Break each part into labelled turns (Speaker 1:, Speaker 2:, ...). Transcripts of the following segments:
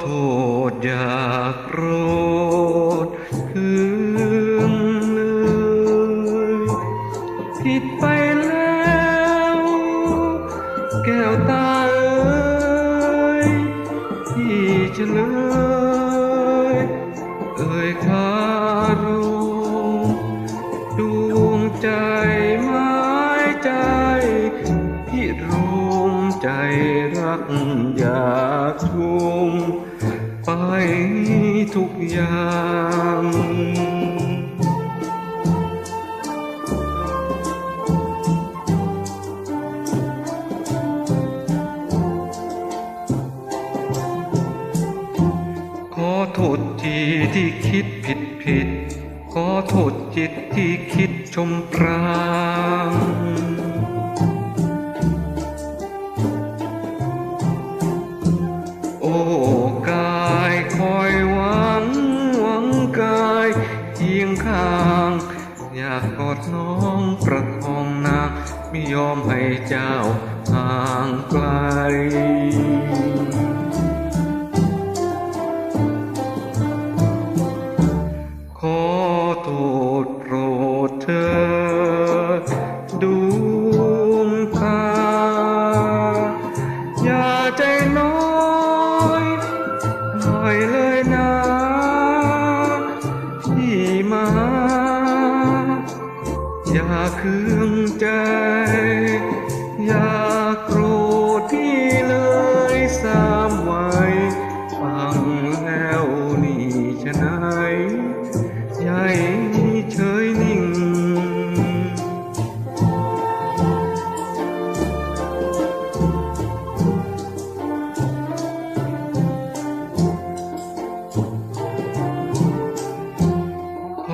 Speaker 1: โทษอยากโกรธถึงเลยผิดไปแล้ว แก้วตาเอ้ยที่จะเลยเอ่ยคารู้ดวงใจไม้ใจพี่รวมใจ รักอยากชุมไปทุกอย่างขอโทษทีที่คิดผิดผิด ขอโทษจิตที่คิดชมพราง เคียงข้างอยากกอดน้องประคองนางไม่ยอมให้เจ้าห่างไกลขอโทษโปรดเธอดวงตาอย่าใจน้อยน่อยเลย อย่าเคืองใจ อย่า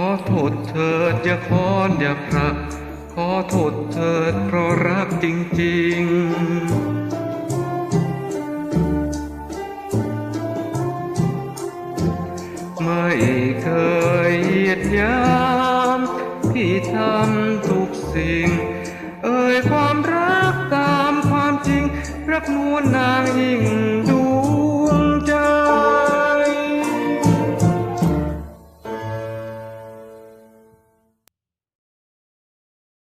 Speaker 1: อโทษเถิดอย่าคอนอย่าพรักขอโทษเถิดเพราะรักจริงๆไม่เคยเหยียดยามที่ทำทุกสิ่ง เอ่ยความรักตามความจริง รักนวลนางยิ่ง